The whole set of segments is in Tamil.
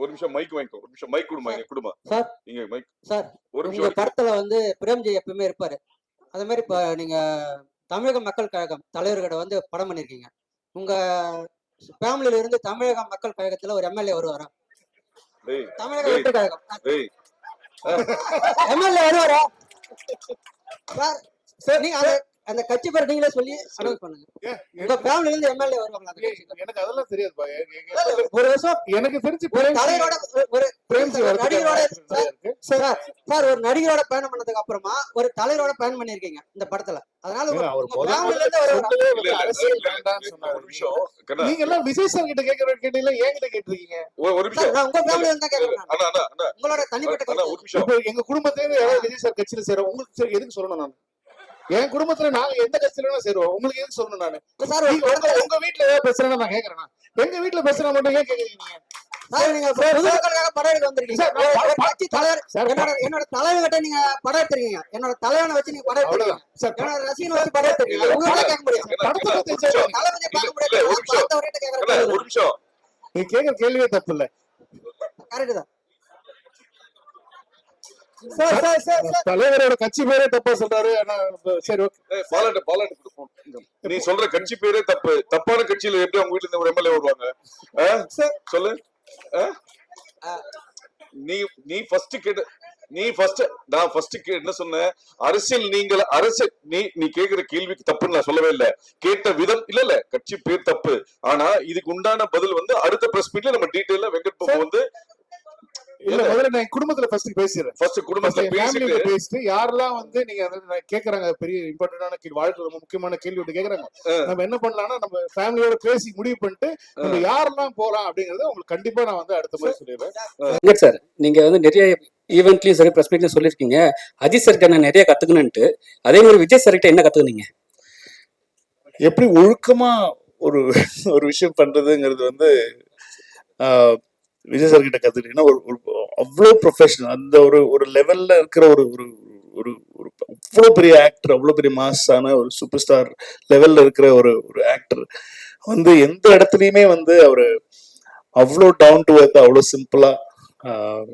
ஒரு நிமிஷம் மைக் வாங்கிக்கோ. ஒரு நிமிஷம் மைக் கொடுமா இங்க கொடுமா சார். இங்க மைக் சார், ஒரு நிமிஷம் படத்துல வந்து பிரேம்ஜி எப்பவுமே இருப்பாரு. அதே மாதிரி இப்ப நீங்க தமிழக மக்கள் கழகம் தலைவர்கிட்ட வந்து படம் பண்ணிருக்கீங்க. உங்க ஃபேமிலில இருந்து தமிழக மக்கள் கழகத்துல ஒரு எம்எல்ஏ வருவாரா? தமிழக. வெற்றி கழகம். எம்எல்ஏ வருவாரா? சார் சார் நீங்க அந்த கட்சி பேர் நீங்களே சொல்லி அனௌன்ஸ் பண்ணுங்க. ஏன், உங்க ஃபேமிலில இருந்து எம்எல்ஏ வருவாங்களா? எனக்கு அதெல்லாம் தெரியாதுப்பா ஒரு வருஷம் எனக்கு தெரிஞ்சு ஒரு தலைவரோட ஒரு- நடிகரோட. சார் சார் ஒரு நடிகரோட பயணம் பண்ணதுக்கு அப்புறமா ஒரு தலைவரோட பயணம் பண்ணிருக்கீங்க இந்த படத்துல. அதனால நீங்க எல்லாம் விஜய் சார் கிட்ட கேட்கற கேட்டீங்களா என்கிட்ட கேட்டிருக்கீங்க? ஒரு ஒரு சார் நிமிஷம் நான் உங்க ஃபேமிலில இருந்து கேக்குறேன் உங்களோட தனிப்பட்ட எங்க குடும்பத்திலே யாராவது விஜய் சார் கட்சியில சேரும் உங்களுக்கு சரி, எதுக்கு சொல்லணும் நான்? என் குடும்பத்துல நாங்க எந்த கட்சியில சேருவோம். உங்களுக்கு எதுக்கு சொல்லணும் நானு? சார் உங்க உங்க வீட்டுல ஏதாவது பிரச்சனை நான் கேக்குறேன் எங்க வீட்டுல பிரச்சனை மட்டும் ஏன் கேக்குறீங்க என்னோட தலைவர்கிட்ட நீங்க படம் எடுத்திருக்கீங்க. என்னோட தலைவனை வச்சு நீங்க படம் எடுத்திருக்கீங்க. என்னோட ரசிகனை வச்சு படம் எடுத்திருக்கீங்க. உங்களால கேட்க முடியாது. நீ கேக்குற கேள்வியே தப்பு இல்ல. கரெக்ட் தான். தலைவரோட கட்சி பேரே தப்பா சொல்றாரு. சரி பாலாட்டு பாலாட்டு கொடுப்போம். நீ சொல்ற கட்சி பேரே தப்பு. தப்பான கட்சியில எப்படி அவங்க வீட்டுல இருந்து ஒரு எம்எல்ஏ வருவாங்க? சொல்லு? நீ நீ ஃபர்ஸ்ட் கேட்ட நீ ஃபர்ஸ்ட் நான் ஃபர்ஸ்ட் என்ன சொன்னேன் அரசியல் நீங்கள் அரசு நீ நீ கேக்குற கேள்விக்கு தப்புன்னு நான் சொல்லவே இல்ல. கேட்ட விதம் இல்ல இல்ல. கட்சி பேர் தப்பு. ஆனா இதுக்கு உண்டான பதில் வந்து அடுத்த பிரஸ் மீட்ல நம்ம டீடைலா வெங்கட் பாபு வந்து இல்ல முதல்ல நான் குடும்பத்துல ஃபர்ஸ்ட் பேசிடுறேன். ஃபர்ஸ்ட் குடும்பத்துல பேசிட்டு ஃபேமிலியில பேசிட்டு யாரெல்லாம் வந்து நீங்க அதாவது நான் கேக்குறாங்க பெரிய இம்பார்ட்டன்டான கேள்வி வாழ்க்கை ரொம்ப முக்கியமான கேள்வி ஒன்று கேக்குறாங்க. நம்ம என்ன பண்ணலாம்னா நம்ம ஃபேமிலியோட பேசி முடிவு பண்ணிட்டு நம்ம யாரெல்லாம் போலாம் அப்படிங்கறத உங்களுக்கு கண்டிப்பா நான் வந்து அடுத்த மாதிரி சொல்லிடுறேன். சார் நீங்க வந்து நிறைய ஈவெண்ட்லயும் சரி பிரஸ் மீட்லயும் சொல்லியிருக்கீங்க. அஜித் சார்கிட்ட நான் நிறைய கத்துக்கணுன்ட்டு அதே மாதிரி விஜய் சார்கிட்ட என்ன கத்துக்குனீங்க? எப்படி ஒழுக்கமா ஒரு ஒரு விஷயம் பண்றதுங்கிறது வந்து ஆஹ், விஜய் சார் கிட்ட கத்துக்கிட்டீங்கன்னா ஒரு அவ்வளோ ப்ரொஃபஷனல் அந்த ஒரு ஒரு லெவல்ல இருக்கிற ஒரு ஒரு ஒரு ஒரு அவ்வளோ பெரிய ஆக்டர் அவ்வளோ பெரிய மாஸான ஒரு சூப்பர் ஸ்டார் லெவல்ல இருக்கிற ஒரு ஒரு ஆக்டர் வந்து எந்த இடத்துலையுமே வந்து அவர் அவ்வளோ டவுன் டு earth அவ்வளோ சிம்பிளா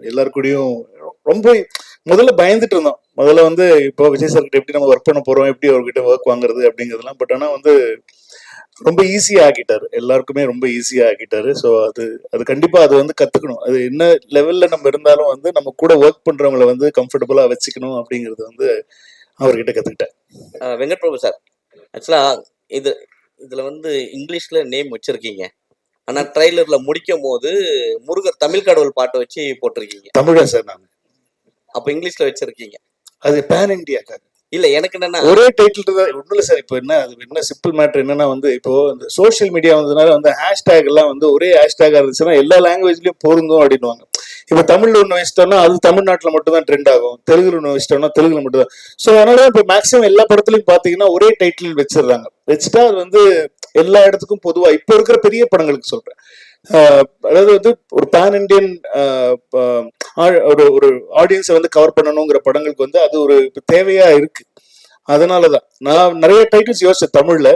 எல்லாரு கூடயும் ரொம்ப முதல்ல பயந்துட்டு இருந்தோம். முதல்ல வந்து இப்போ விஜய் சார் கிட்ட எப்படி நம்ம ஒர்க் பண்ண போறோம் எப்படி அவர்கிட்ட ஒர்க் வாங்குறது அப்படிங்கிறதுலாம் பட் ஆனால் வந்து ரொம்ப ஈஸியா ஆக்கிட்டாரு. எல்லாருக்குமே ரொம்ப ஈஸியா ஆக்கிட்டாரு. ஸோ அது அது கண்டிப்பா அது வந்து கத்துக்கணும். அது என்ன லெவல்ல நம்ம இருந்தாலும் வந்து நம்ம கூட ஒர்க் பண்றவங்கள வந்து கம்ஃபர்டபுளா வச்சுக்கணும் அப்படிங்கிறது வந்து அவர்கிட்ட கத்துக்கிட்டேன். ஆஹ் வெங்கட் பிரபு சார் ஆக்சுவலா இது இதுல வந்து இங்கிலீஷ்ல நேம் வச்சிருக்கீங்க. ஆனா ட்ரைலர்ல முடிக்கும் போது முருகர் தமிழ் கடவுள் பாட்டை வச்சு போட்டிருக்கீங்க. தமிழன் சார் நான். அப்ப இங்கிலீஷ்ல வச்சிருக்கீங்க. அது பேன் இண்டியாக்காக இல்ல எனக்கு என்னன்னா ஒரே டைட்டில் தான் ஒன்றும் இல்லை சார் இப்போ என்ன அது என்ன சிம்பிள் மேட்டர் என்னன்னா வந்து இப்போ இந்த சோஷியல் மீடியா வந்ததுனால வந்து ஹேஷ்டேக் எல்லாம் வந்து ஒரே ஹேஷ்டேக் இருந்துச்சுன்னா எல்லா லாங்குவேஜ்லயும் பொருந்தும் அப்படின்னுவாங்க. இப்போ தமிழ்ல ஒன்று வச்சிட்டோம்னா அது தமிழ்நாட்டில் மட்டும் தான் ட்ரெண்ட் ஆகும். தெலுங்குல ஒன்று வச்சிட்டோம்னா தெலுங்குல மட்டும் தான் ஸோ அதனால இப்போ மேக்ஸிமம் எல்லா படத்துலையும் பார்த்தீங்கன்னா ஒரே டைட்டில் வச்சிடுறாங்க. வச்சுட்டா அது வந்து எல்லா இடத்துக்கும் பொதுவாக இப்போ இருக்கிற பெரிய படங்களுக்கு சொல்றேன். அதாவது வந்து ஒரு பேன் இண்டியன் ஒரு ஒரு ஆடியன்ஸை வந்து கவர் பண்ணணுங்கிற படங்களுக்கு வந்து அது ஒரு தேவையா இருக்கு. அதனாலதான். நான் நிறைய டைட்டில்ஸ் யோசிச்சேன் தமிழ்ல.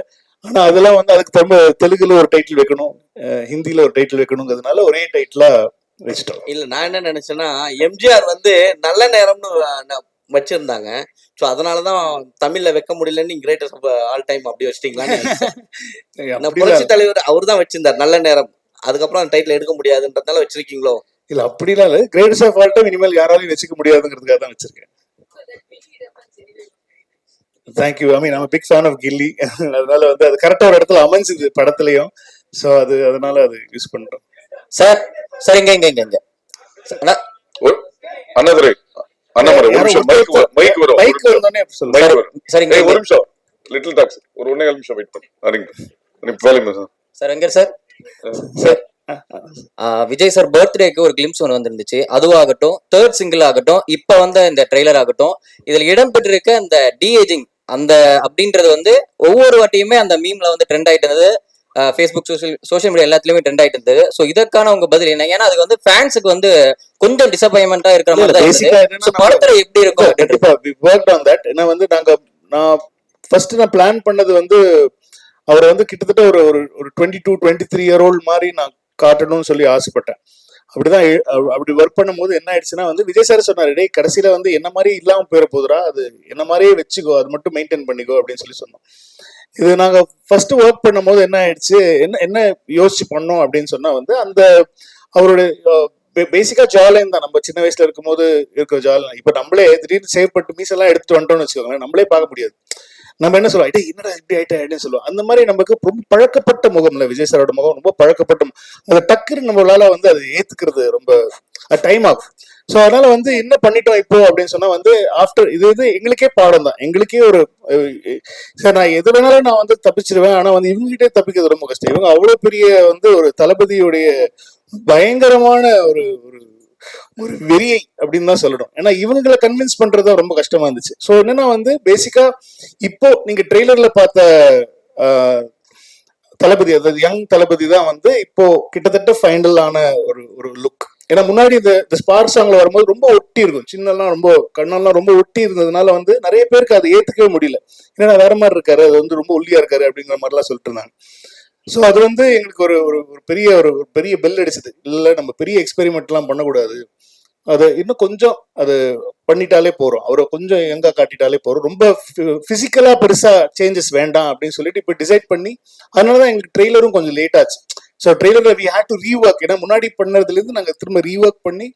ஆனா அதெல்லாம் வந்து அதுக்கு தமிழ் தெலுங்குல ஒரு டைட்டில் வைக்கணும் அஹ் ஹிந்தில ஒரு டைட்டில் வைக்கணுங்கிறதுனால ஒரே டைட்டிலா வச்சுட்டோம். இல்ல நான் என்ன நினைச்சேன்னா எம்ஜிஆர் வந்து நல்ல நேரம்னு வச்சிருந்தாங்க. சோ அதனாலதான் தமிழ்ல வைக்க முடியலன்னு கிரேட்டஸ்ட் ஆல் டைம் அப்படி அப்படிலாம் புரட்சி தலைவர் அவர் தான் வச்சிருந்தார் நல்ல நேரம். அதுக்கப்புறம் அந்த டைட்டில் எடுக்க முடியாதுன்றதுனால வச்சிருக்கீங்களோ? இல்ல அப்படிலாம் இல்ல. கிரேட்டஸ்ட் ஆஃப் ஆல் டைம் இனிமேல் யாராலையும் வச்சுக்க முடியாதுங்கிறதுக்காக தான் வச்சிருக்கேன். தேங்க்யூ ஐ மீன் நம்ம பிக் ஃபேன் ஆஃப் கில்லி அதனால வந்து அது கரெக்டா ஒரு இடத்துல அமைஞ்சுது படத்துலயும். ஸோ அது அதனால அது யூஸ் பண்றோம். சார் சார் இங்க இங்க இங்க இங்க. அண்ணா, அண்ணாதுரை. அண்ணாமலை ஒரு நிமிஷம் மைக் மைக் வரும் நிமிஷம். வந்தோடனே மைக் வரும். சார் இங்க ஏய் ஒரு. நிமிஷம். லிட்டில் டாக்ஸ் ஒரு ஒன்னே கால் நிமிஷம் வெயிட் பண்ணு. சரிங்க சார் எங்க சார் சார் விஜய் சார் பர்த்டேக்கு ஒரு கிளிம்ஸ் ஒன்று வந்திருந்துச்சு. அதுவாகட்டும் தேர்ட் சிங்கிள் ஆகட்டும் இப்போ வந்த இந்த ட்ரெய்லர் ஆகட்டும் இதில் இடம்பெற்றிருக்க அந்த டிஏஜிங் அந்த அப்படின்றது வந்து ஒவ்வொரு வாட்டியுமே அந்த மீம்ல வந்து ட்ரெண்ட் ஆயிட்டு இருந்தது. ஃபேஸ்புக் சோஷியல் சோஷியல் மீடியா எல்லாத்துலயுமே ட்ரெண்ட் ஆயிட்டு இருந்தது. ஸோ இதற்கான உங்க பதில் என்ன? ஏன்னா அதுக்கு வந்து ஃபேன்ஸுக்கு வந்து கொஞ்சம் டிசப்பாயின்மெண்டா இருக்கிற மாதிரி தான் இருந்தது. படத்துல எப்படி இருக்கும். கண்டிப்பா ஒர்க் ஆன் தட் ஏன்னா வந்து நாங்க நான் ஃபர்ஸ்ட் நான் பிளான் பண்ணது வந்து அவரை வந்து கிட்டத்தட்ட ஒரு ஒரு ஒரு twenty two twenty three year old மாதிரி நான் காட்டணும்னு சொல்லி ஆசைப்பட்டேன். அப்படிதான் அப்படி ஒர்க் பண்ணும்போது என்ன ஆயிடுச்சுன்னா வந்து விஜய் சார் சொன்னார் டேய் கடைசியில வந்து என்ன மாதிரி இல்லாம போயிட போதுரா அது என்ன மாதிரியே வச்சுக்கோ அது மட்டும் மெயின்டைன் பண்ணிக்கோ அப்படின்னு சொல்லி சொன்னோம். இது நாங்க ஃபர்ஸ்ட் ஒர்க் பண்ணும்போது என்ன ஆயிடுச்சு என்ன என்ன யோசிச்சு பண்ணோம் அப்படின்னு சொன்னா வந்து அந்த அவருடைய பேசிக்கா ஜாலைன் தான். நம்ம சின்ன வயசுல இருக்கும்போது இருக்கிற ஜாலியம் இப்ப நம்மளே திடீர்னு சேவ் பட்டு மீஸ் எல்லாம் எடுத்துட்டு வந்துட்டோம்னு வச்சுக்கோங்களேன் நம்மளே பார்க்க முடியாது. நம்ம என்ன சொல்லுவோம் என்னடா இப்படி ஆயிட்டா? அப்படின்னு சொல்லுவோம். அந்த மாதிரி நமக்கு ரொம்ப பழக்கப்பட்ட முகம்ல விஜய் சாரோட முகம் ரொம்ப பழக்கப்பட்ட அதை அந்த டக்குன்னு நம்மளால வந்து அது ஏத்துக்கிறது ரொம்ப டைம் ஆகும். ஸோ அதனால வந்து என்ன பண்ணிட்டோம் இப்போ அப்படின்னு சொன்னா வந்து ஆஃப்டர் இது இது எங்களுக்கே பாடம் தான். எங்களுக்கே ஒரு சார் நான் எது வேணாலும் நான் வந்து தப்பிச்சிருவேன். ஆனா வந்து இவங்ககிட்டே தப்பிக்கிறது ரொம்ப கஷ்டம். இவங்க அவ்வளவு பெரிய வந்து ஒரு தளபதியுடைய பயங்கரமான ஒரு ஒரு ஒரு வெறியை அப்படின்னு தான் சொல்லணும். ஏன்னா இவங்களை கன்வின்ஸ் பண்றது தான் ரொம்ப கஷ்டமா இருந்துச்சு. ஸோ என்னன்னா வந்து பேசிக்கா இப்போ நீங்க ட்ரெய்லர்ல பார்த்த தளபதி அதாவது யங் தளபதி தான் வந்து இப்போ கிட்டத்தட்ட ஃபைனலான ஒரு ஒரு லுக் ஏன்னா முன்னாடி இந்த இந்த ஸ்பார் சாங்ல வரும்போது ரொம்ப ஒட்டி இருக்கும். சின்னலாம் ரொம்ப கண்ணெல்லாம் ரொம்ப ஒட்டி இருந்ததுனால வந்து நிறைய பேருக்கு அதை ஏத்துக்கவே முடியல. ஏன்னா வேற மாதிரி இருக்காரு அது வந்து ரொம்ப ஒல்லியா இருக்காரு அப்படிங்கிற மாதிரிலாம் சொல்லிட்டு இருந்தாங்க. ஸோ அது வந்து எங்களுக்கு ஒரு ஒரு ஒரு பெரிய ஒரு பெரிய பெல் அடிச்சது. இல்லை நம்ம பெரிய எக்ஸ்பெரிமெண்ட்லாம் பண்ணக்கூடாது. அது இன்னும் கொஞ்சம் அது பண்ணிட்டாலே போகிறோம் அவரை கொஞ்சம் எங்க காட்டிட்டாலே போகிறோம் ரொம்ப பிசிக்கலா பெருசா சேஞ்சஸ் வேண்டாம் அப்படின்னு சொல்லிட்டு இப்போ டிசைட் பண்ணி அதனால தான் எங்களுக்கு ட்ரெய்லரும் கொஞ்சம் லேட் ஆச்சு. ஸோ ட்ரெய்லரில் வி ஹேட் டு ரீஒர்க் ஏன்னா முன்னாடி பண்ணதுலேருந்து நாங்கள் திரும்ப ரீஒர்க் பண்ணி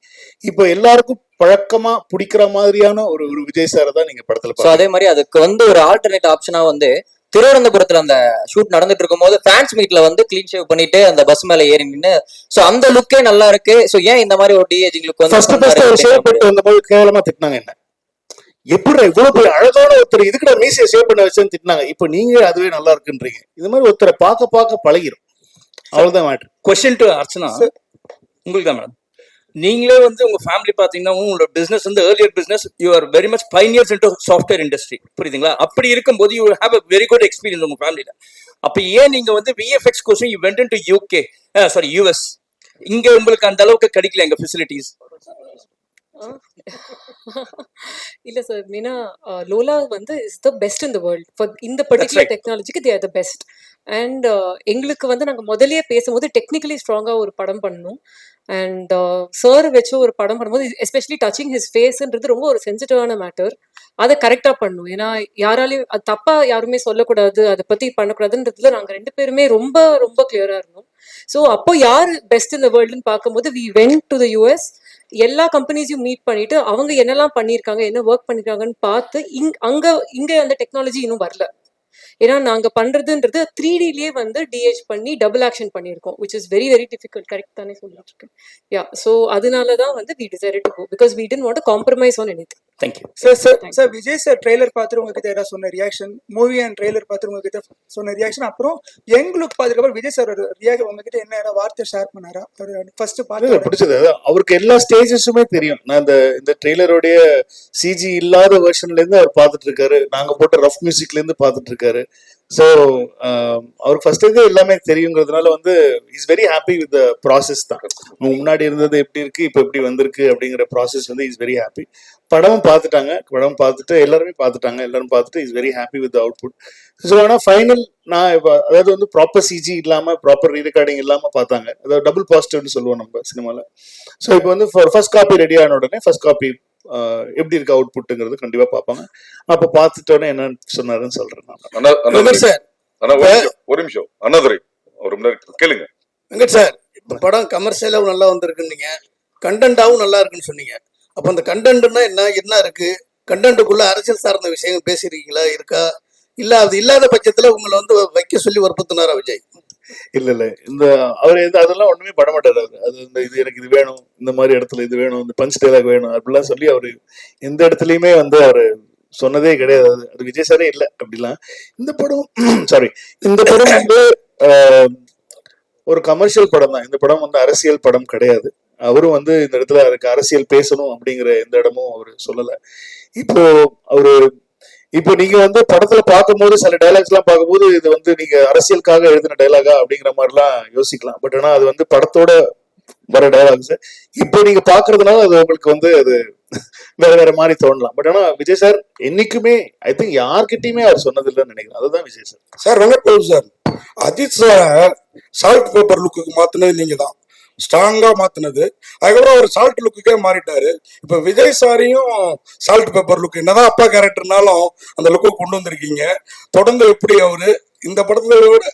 இப்போ எல்லாருக்கும் பழக்கமா பிடிக்கிற மாதிரியான ஒரு ஒரு விஜய் சாரை தான் நீங்க படத்துல அதே மாதிரி அதுக்கு வந்து ஒரு ஆல்டர்னேட் ஆப்ஷனா வந்து திருவனந்தபுரத்துல அந்த ஷூட் நடந்துட்டு இருக்கும்போது ஃபேன்ஸ் மீட்ல வந்து க்ளீன் ஷேவ் பண்ணிட்டு அந்த பஸ் மேல ஏறி நின்னு சோ அந்த லுக்கே நல்லா இருக்கு. சோ ஏன் இந்த மாதிரி ஒரு டிஏஜிங் லுக் அவர் ஷேவ் பண்ணிட்டு வந்தபோது கேவலமா திட்டினாங்க என்ன? எப்படி இவ்வளவு பெரிய அழகான ஒருத்தர் இதுக்குடா மீசையை ஷேவ் பண்ண வச்சேன்னு திட்டினாங்க. இப்போ நீங்க அதுவே நல்லா இருக்குன்றீங்க. இது மாதிரி ஒருத்தரை பார்க்க பார்க்க பழகிரும். அவ்வளவுதான் மேட்ரு கொஸ்டின் டு அர்ச்சனா. உங்களுக்கு தான் மேடம் நீங்களே வந்து உங்க ஃபேமிலி பாத்தீங்கன்னா உங்களோட பிசினஸ் வந்து earlier business you are very much pioneers into software industry புரியுதுங்களா? அப்படி இருக்கும்போது you have a very good experience உங்க ஃபேமிலியில அப்ப ஏன் நீங்க வந்து VFX course you went to UK sorry US இங்க உங்களுக்கு அந்த அளவுக்கு கிடைக்கல எங்க ஃபெசிலிட்டிஸ் இல்ல சார் மீனா லோலா வந்து is the best in the world for இந்த particular. டெக்னாலஜிக்கு they are the best and எங்களுக்கு வந்து நாங்க முதல்லயே பேசும்போது டெக்னிக்கலி ஸ்ட்ராங்கா ஒரு படம் பண்ணணும். அண்ட் சார் வச்சு ஒரு படம் பண்ணும்போது எஸ்பெஷலி டச்சிங் ஹிஸ் ஃபேஸ்ன்றது ரொம்ப ஒரு சென்சிட்டிவான மேட்டர் அதை கரெக்டாக பண்ணும் ஏன்னா யாராலையும் அது தப்பா யாருமே சொல்லக்கூடாது அதை பத்தி பண்ணக்கூடாதுன்றதுல நாங்கள் ரெண்டு பேருமே ரொம்ப ரொம்ப கிளியரா இருந்தோம். ஸோ அப்போ யார் பெஸ்ட் இந்த வேர்ல்டுன்னு பார்க்கும்போது we went to the US எல்லா கம்பெனிஸையும் மீட் பண்ணிட்டு அவங்க என்னெல்லாம் பண்ணியிருக்காங்க என்ன ஒர்க் பண்ணிருக்காங்கன்னு பார்த்து இங் அங்க இங்க அந்த டெக்னாலஜி இன்னும் வரல. ஏன்னா நாங்க பண்றதுன்றது த்ரீ டிலேயே வந்து டிஹெச் பண்ணி டபுள் ஆக்ஷன் பண்ணியிருக்கோம் which is very very difficult correct தானே சொல்லிட்டு இருக்கேன். யா ஸோ அதனால தான் வந்து we decide to go because we didn't want compromise on any thank you sir sir sir Vijay sir trailer பார்த்துட்டு உங்ககிட்ட ஏதாவது சொன்ன ரியாக்ஷன் மூவி அண்ட் ட்ரெய்லர் பார்த்துட்டு உங்ககிட்ட சொன்ன ரியாக்ஷன் அப்புறம் யங் லுக் பார்த்ததுக்கப்புறம் விஜய் சார் ஒரு ரியாக்ஷன் உங்ககிட்ட என்ன வார்த்தை ஷேர் பண்ணாரா? ஒரு ஃபர்ஸ்ட் பார்த்து பிடிச்சது அதான் அவருக்கு எல்லா ஸ்டேஜஸுமே தெரியும். நான் இந்த இந்த ட்ரெய்லருடைய சிஜி இல்லாத வெர்ஷன்ல இருந்து அவர் பார்த்துட்டு இருக்காரு. நாங்க போட்ட ரஃப் மியூசிக்ல இருந்து பார்த்துட்டு இருக்காரு. ஸோ um, அவருக்கு ஃபர்ஸ்ட் எல்லாமே தெரியுங்கிறதுனால வந்து is very happy with the process தான். முன்னாடி இருந்தது எப்படி இருக்கு இப்போ எப்படி வந்திருக்கு அப்படிங்கிற ப்ராசஸ் வந்து இஸ் வெரி ஹாப்பி படமும் பார்த்துட்டாங்க. படம் பார்த்துட்டு எல்லாருமே பார்த்துட்டாங்க. எல்லாரும் பார்த்துட்டு is very happy with output so ஆனால் ஃபைனல் நான் இப்போ அதாவது வந்து ப்ராப்பர் சிஜி இல்லாமல் ப்ராப்பர் ரீரெக்கார்டிங் இல்லாமல் பார்த்தாங்க. அதாவது டபுள் பாசிட்டிவ்னு சொல்லுவோம் நம்ம சினிமாவில் ஸோ இப்போ வந்து ஃபர்ஸ்ட் காப்பி ரெடி ஆன உடனே ஃபர்ஸ்ட் காப்பி எப்படி இருக்கு அவுட்புட்டுங்கிறது கண்டிப்பா பார்ப்பாங்க. அப்போ பார்த்துட்டோன்னே என்னன்னு சொன்னாருன்னு சொல்றேன் சார். ஒரு நிமிஷம், ஒரு நிமிஷம். அண்ணாதுரை ஒரு மணி கேளுங்க. வெங்கட் சார் இப்போ படம் கமர்ஷியலாகவும் நல்லா வந்திருக்குன்னீங்க கண்டென்ட்டாகவும் நல்லா இருக்குன்னு சொன்னீங்க. அப்போ அந்த கண்டென்ட்னா என்ன என்ன இருக்கு? கண்டென்ட்டுக்குள்ள அரசியல் சார்ந்த விஷயங்கள் பேசியிருக்கீங்களா இருக்கா? இல்ல அது இல்லாத பட்சத்துல உங்களை வந்து வைக்க சொல்லி வற்புறுத்தினாரா விஜய்? இல்ல இல்ல. இந்த அவர் எந்த அதெல்லாம் ஒண்ணுமே பண்ண மாட்டாரு அது இந்த இது எனக்கு இது வேணும் இந்த மாதிரி இடத்துல இது வேணும் இந்த பஞ்ச் டைலாக் வேணும் அப்படிலாம் சொல்லி அவரு எந்த இடத்துலயுமே வந்து அவரு சொன்னதே கிடையாது. அது விஜய் சாரே இல்லை அப்படிலாம். இந்த படம் சாரி இந்த படம் வந்து ஆஹ், ஒரு கமர்ஷியல் படம் தான். இந்த படம் வந்து அரசியல் படம் கிடையாது. அவரும் வந்து இந்த இடத்துல அவருக்கு அரசியல் பேசணும் அப்படிங்கிற எந்த இடமும் அவர் சொல்லல. இப்போ அவரு இப்போ நீங்க வந்து படத்துல பார்க்கும்போது சில டைலாக்ஸ் எல்லாம் பார்க்கும்போது இது வந்து நீங்க அரசியலுக்காக எழுதின டைலாகா அப்படிங்கிற மாதிரிலாம் யோசிக்கலாம். பட் ஆனா அது வந்து படத்தோட வர டைலாக்ஸ் இப்போ நீங்க பாக்குறதுனால அது உங்களுக்கு வந்து அது வேற வேற மாதிரி தோணலாம். பட் ஆனா விஜய் சார் என்னைக்குமே ஐ திங்க் யார்கிட்டயுமே அவர் சொன்னது இல்லைன்னு நினைக்கிறேன். அதுதான் Vijay sir sir Venkat Prabhu sir Ajith sir salt pepper லுக்குக்கு மாத்தினது நீங்க தான் ஸ்ட்ராங்கா மாத்தினது. அதுக்கப்புறம் அவர் சால்ட் லுக்குக்கே மாறிட்டாரு. இப்ப விஜய் சாரியும் சால்ட் பேப்பர் லுக் என்னதான் அப்பா கேரக்டர்னாலும் அந்த லுக்கை கொண்டு வந்திருக்கீங்க. தொடர்ந்து எப்படி அவரு இந்த படத்துல விட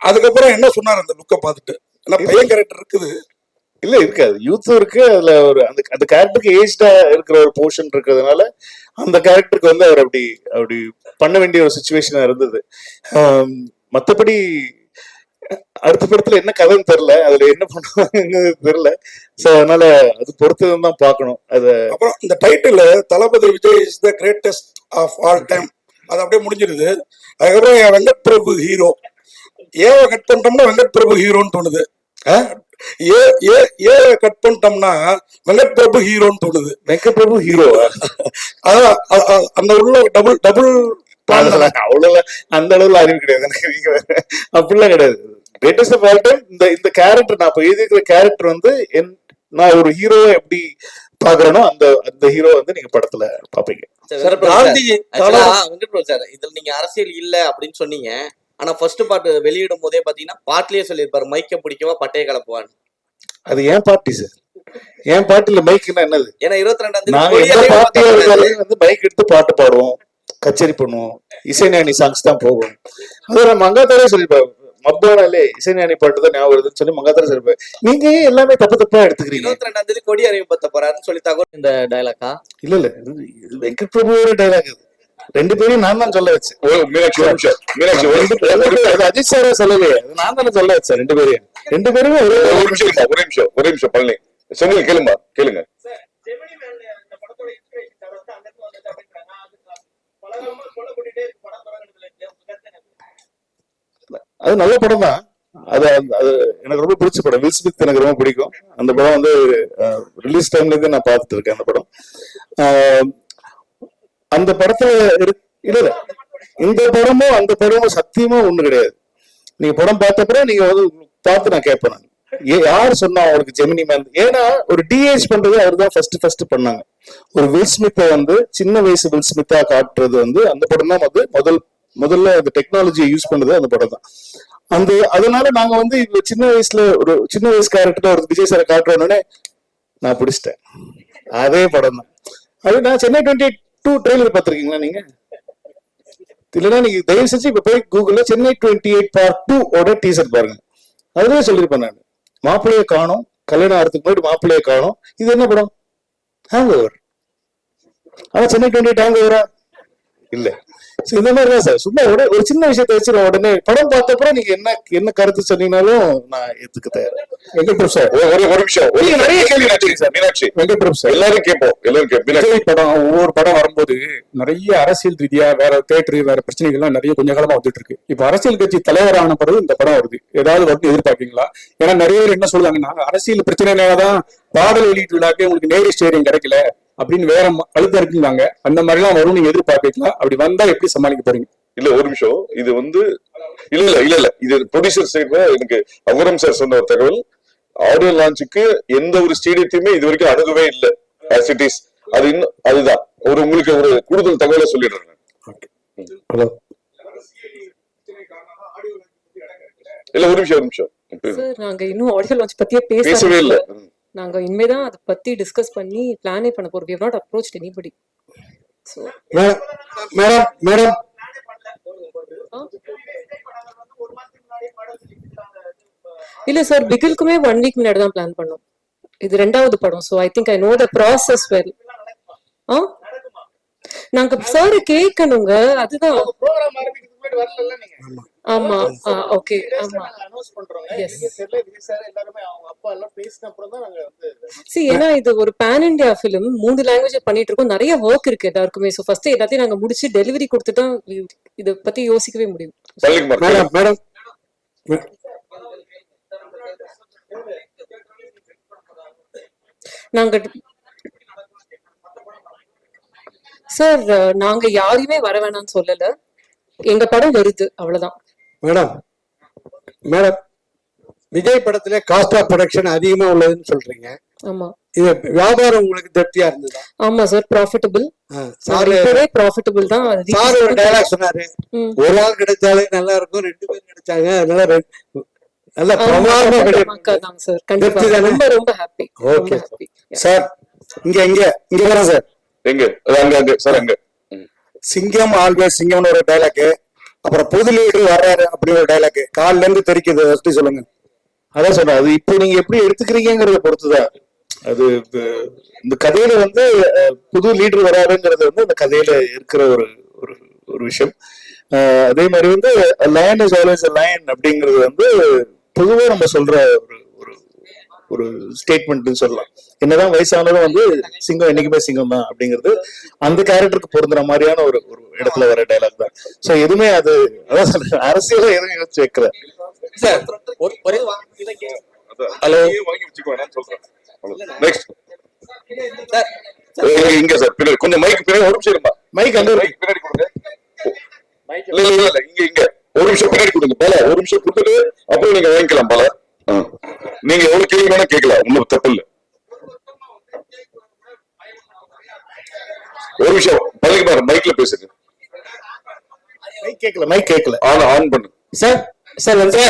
அதுக்கப்புறம் என்ன சொன்னார் அந்த லுக்கை பார்த்துட்டு? ஏன்னா பையன் கேரக்டர் இருக்குது. இல்ல இருக்காது. யூத்தும் இருக்கு அதுல ஒரு அந்த அந்த கேரக்டருக்கு ஏஜ்டா இருக்கிற ஒரு போர்ஷன் இருக்கிறதுனால அந்த கேரக்டருக்கு வந்து அவர் அப்படி அப்படி பண்ண வேண்டிய ஒரு சுச்சுவேஷனா இருந்தது. மத்தபடி அடுத்த படத்துல என்ன கதைன்னு தெரியல. அதுல என்ன பண்ணுவாங்கன்னு தெரியல. சோ அதனால அது பொறுத்ததுன்னு தான் பார்க்கணும். அது அப்புறம் இந்த title Thalapathy Vijay is the greatest of all time அது அப்படியே முடிஞ்சிருது அதுக்கப்புறம் என் வெங்கட் பிரபு ஹீரோ ஏவை கட் பண்ணிட்டோம்னா வெங்கட் பிரபு ஹீரோன்னு தோணுது? ஏ ஏ ஏ கட் பண்ணிட்டோம்னா வெங்கட் பிரபு ஹீரோன்னு தோணுது வெங்கட் பிரபு ஹீரோ அதான் அந்த உள்ள டபுள் டபுள் அவ்வளவு அந்த அளவுல அறிவு கிடையாது. அப்படிலாம் கிடையாது. கிரேட்டஸ்ட் ஆஃப் ஆல் டைம் இந்த இந்த கேரக்டர் நான் இப்ப எழுதியிருக்கிற கேரக்டர் வந்து என் நான் ஒரு ஹீரோவை எப்படி பாக்குறேனோ அந்த அந்த ஹீரோ வந்து நீங்க படத்துல பாப்பீங்க சார் இதுல நீங்க அரசியல் இல்ல அப்படின்னு சொன்னீங்க. ஆனா ஃபர்ஸ்ட் பாட்டு வெளியிடும் போதே பாத்தீங்கன்னா பாட்டுலயே சொல்லியிருப்பாரு மைக்க பிடிக்கவா பட்டைய கலப்புவான்னு. அது ஏன் பார்ட்டி சார் ஏன் பாட்டுல மைக்னா என்னது? ஏன்னா இருபத்தி ரெண்டாம் நாங்க எந்த பார்ட்டியா இருந்தாலும் வந்து மைக் எடுத்து பாட்டு பாடுவோம் கச்சேரி பண்ணுவோம் இசைஞானி சாங்ஸ் தான் போகும் அது நான் மங்காத்தாரே சொல்லிருப்பேன் மப்பானாலே இசைஞானி பாட்டு தான் ஞாபகம் வருதுன்னு சொல்லி மங்காத்தாரே சொல்லிருப்பேன் நீங்க ஏன் எல்லாமே தப்பு தப்பா எடுத்துக்கிறீங்க? இருபத்தி ரெண்டாம் தேதி கொடி அறிவிப்பத்த போறாருன்னு சொல்லி தகவல் இந்த டைலாக்கா இல்ல இல்ல. இது- வெங்கட் பிரபுவோட டைலாக் இது. ரெண்டு பேரையும் நான் தான் சொல்ல வச்சேன். அஜித் சாரே சொல்லலையே. அது நான் தானே சொல்ல வச்சேன் ரெண்டு பேரையும். ரெண்டு பேருமே ஒரே ஒரு நிமிஷம் ஒரே நிமிஷம் ஒரே நிமிஷம் பழனி. செந்தில் கேளுமா? கேளுங்க. அது அது நல்ல படம் தான் அது அது- எனக்கு ரொம்ப பிடிச்ச படம். வில் ஸ்மித் எனக்கு ரொம்ப பிடிக்கும். அந்த படம் வந்து ரிலீஸ் டைம்ல இருந்து நான் பார்த்துட்டு இருக்கேன் அந்த படம். ஆஹ் அந்த படத்துல இல்ல இந்த படமும் அந்த படமும் சத்தியமா ஒண்ணு கிடையாது. நீங்க படம் பார்த்தப்பறம் நீங்க வந்து பார்த்து நான் கேட்பேன் நான். யார் சொன்னா அவருக்கு ஜெமினி மேன் ஏன்னா ஒரு டிஏஜ் பண்றது அவர் தான் ஃபர்ஸ்ட் ஃபர்ஸ்ட் பண்ணாங்க. ஒரு வில் ஸ்மித்தை வந்து சின்ன வயசு வில் ஸ்மித்தா காட்டுறது வந்து அந்த படம் தான் வந்து முதல் முதல்ல அந்த டெக்னாலஜியை யூஸ் பண்ணது அந்த படம் தான். அந்த அதனால நாங்க வந்து சின்ன வயசுல ஒரு சின்ன வயசு கேரக்டர் ஒரு விஜய் சாரை காட்டுறோன்னே நான் பிடிச்சிட்டேன். அதே படம் தான். அது நான் சென்னை டுவெண்ட்டி டூ ட்ரெயிலர் பார்த்துருக்கீங்களா நீங்க? இல்லைன்னா நீங்க தயவு செஞ்சு இப்ப போய் கூகுள்ல Chennai twenty eight part two ஓட டீசர் பாருங்க. அதுதான் சொல்லியிருப்பேன் நான். மாப்பிள்ளையை காணும் கல்யாணம் ஆகிறதுக்கு முன்னாடி மாப்பிள்ளையை காணும். இது என்ன படம்? ஹேங் ஓவர் ஆனா சென்னை டுவெண்ட்டி எயிட் ஹேங் ஓவரா இல்லை. So இந்த மாதிரி தான் சார் சும்மா உடனே ஒரு சின்ன விஷயத்தை வச்சு நான் உடனே. படம் பார்த்தப்பறம் நீங்க என்ன என்ன கருத்து சொன்னீங்கனாலும் நான் ஏத்துக்க தயார். வெங்கட் பிரபு சார் ஒரு நிமிஷம். ஒரு நீங்க நிறைய கேள்வி மீனாட்சி சார் மீனாட்சி. வெங்கட் பிரபு சார் எல்லாரும் கேட்போம் எல்லாரும் கேட்போம் படம் ஒவ்வொரு படம் வரும்போது நிறைய அரசியல் ரீதியா வேற தேட்டரு வேற பிரச்சனைகள்லாம் நிறைய கொஞ்ச காலமா வந்துட்டு இருக்கு. இப்ப அரசியல் கட்சி தலைவரான பிறகு இந்த படம் வருது. ஏதாவது வந்து எதிர்பார்க்கீங்களா ஏன்னா நிறைய பேர் என்ன சொல்லுவாங்கன்னா அரசியல் பிரச்சனைனாலதான் பாடல் வெளியீட்டு விழாக்கே உங்களுக்கு நேரி ஸ்டேடியம் கிடைக்கல. அப்படின்னு வேற அழுத்தம் இருக்குங்காங்க அந்த மாதிரி எல்லாம் வரும் நீங்க எதிர்பார்க்கலாம் அப்படி வந்தா எப்படி சமாளிக்க போறீங்க? இல்ல ஒரு நிமிஷம். இது வந்து இல்ல இல்ல இல்ல இல்ல. இது ப்ரொடியூசர் சைடுல எனக்கு அகுரம் சார் சொன்ன ஒரு தகவல். ஆடியோ லான்ச்சுக்கு எந்த ஒரு ஸ்டேடியத்தையுமே இது வரைக்கும் அணுகவே இல்ல. ஆஸ் இட் இஸ் அது இன்னும் அதுதான். ஒரு உங்களுக்கு ஒரு கூடுதல் தகவலை சொல்லிடுறேன் ஹலோ இல்ல ஒரு நிமிஷம் ஒரு நிமிஷம். சார் நாங்க இன்னும் ஆடியோ லான்ச் பத்தியே பேச பேசவே இல்ல. ஆரம்பிக்கல. நாங்க இனிமேதான் அதை பத்தி டிஸ்கஸ் பண்ணி பிளானே பண்ண போறோம். We have not approached anybody. So madam madam இல்ல சார் பிகிலுக்குமே ஒன் வீக் முன்னாடி தான் பிளான் பண்ணோம். இது ரெண்டாவது படம். So I think I know the process well ah? நாங்க சார் கேட்கணுங்க அதுதான். ஆமா ஓகே ஆமா. சி ஏன்னா இது ஒரு பேன் இந்தியா ஃபிலிம் மூணு லாங்குவேஜ் பண்ணிட்டு இருக்கோம். நிறைய ஒர்க் இருக்கு எல்லாருக்குமே. ஸோ ஃபர்ஸ்ட் எல்லாத்தையும் நாங்க முடிச்சு டெலிவரி கொடுத்துட்டா இத பத்தி யோசிக்கவே முடியும். Pallikumar madam madam. நாங்க சார் நாங்க யாரையுமே வர வேணாம்னு சொல்லல. எங்க படம் வருது அவ்வளவுதான். மேடம் மேடம் விஜய் படத்துல காஸ்ட் ஆஃப் ப்ரொடக்ஷன் அதிகமா உள்ளதுன்னு சொல்றீங்க. ஆமா. இது வியாபாரம் உங்களுக்கு திருப்தியா இருந்ததா? ஆமா சார் ப்ராஃபிட்டபிள் சார் இப்பவே ப்ராஃபிட்டபிள் தான். சார் ஒரு டைலாக் சொன்னாரு. ஒரு ஆள் கிடைச்சாலே நல்லா இருக்கும் ரெண்டு பேர் கிடைச்சாங்க அதனால நல்ல பிரமாதமா தான் சார் கண்டிப்பா? ரொம்ப ரொம்ப ஹாப்பி ஓகே ஹாப்பி சார் இங்க இங்க இங்க வரேன் சார் எங்க? அங்க அங்க சார் அங்க. சிங்கம் ஆல்வேஸ் சிங்கம்னு ஒரு டைலாக் அப்புறம் புது லீடர் வர்றாரு அப்படின்னு ஒரு டைலாக் கால்ல இருந்து தெரிக்குது அதை பத்தி சொல்லுங்க. அதான் சொன்னேன் அது இப்போ நீங்க எப்படி எடுத்துக்கிறீங்கிறத பொறுத்துதான் அது இந்த கதையில வந்து புது லீடர் வராருங்கிறது வந்து அந்த கதையில இருக்கிற ஒரு ஒரு ஒரு விஷயம். அதே மாதிரி வந்து லயன் இஸ் ஆல்வேஸ் லயன் அப்படிங்கிறது வந்து பொதுவா நம்ம சொல்ற ஒரு ஒரு ஒரு ஸ்டேட்மெண்ட்னு சொல்லலாம். என்னதான் வயசானதும் வந்து சிங்கம் என்னைக்குமே சிங்கம் தான் அப்படிங்கிறது அந்த கேரக்டருக்கு பொருந்துற மாதிரியான ஒரு ஒரு இடத்துல வர டைலாக் தான். சோ எதுவுமே அது அதான் சொல்றேன் அரசியல எதுவும் யோசிச்சு வைக்கல. சார் ஒரே ஹலோ? வாங்கி வச்சுக்கோ நான் சொல்றேன். நெக்ஸ்ட் இங்க சார் பின்னாடி கொஞ்சம் மைக் பின்னாடி ஒரு நிமிஷம் இருமா? மைக் அங்க இருக்கு. மைக் பின்னாடி கொடுங்க. இல்ல இல்ல இல்ல, இங்க இங்க. ஒரு நிமிஷம் பின்னாடி கொடுங்க பல. ஒரு நிமிஷம் கொடுத்துட்டு அப்புறம் நீங்க வாங்கிக்கலாம் பல. நீங்க எவ்வளவு கேள்வி வேணா கேட்கலாம் ஒன்னும் தப்பு இல்ல. ஒரு நிமிஷம் பழகி பாரு மைக்ல பேசுங்க. மைக் கேட்கல மைக் கேட்கல ஆன் ஆன் பண்ணு. சார் சார் வந்து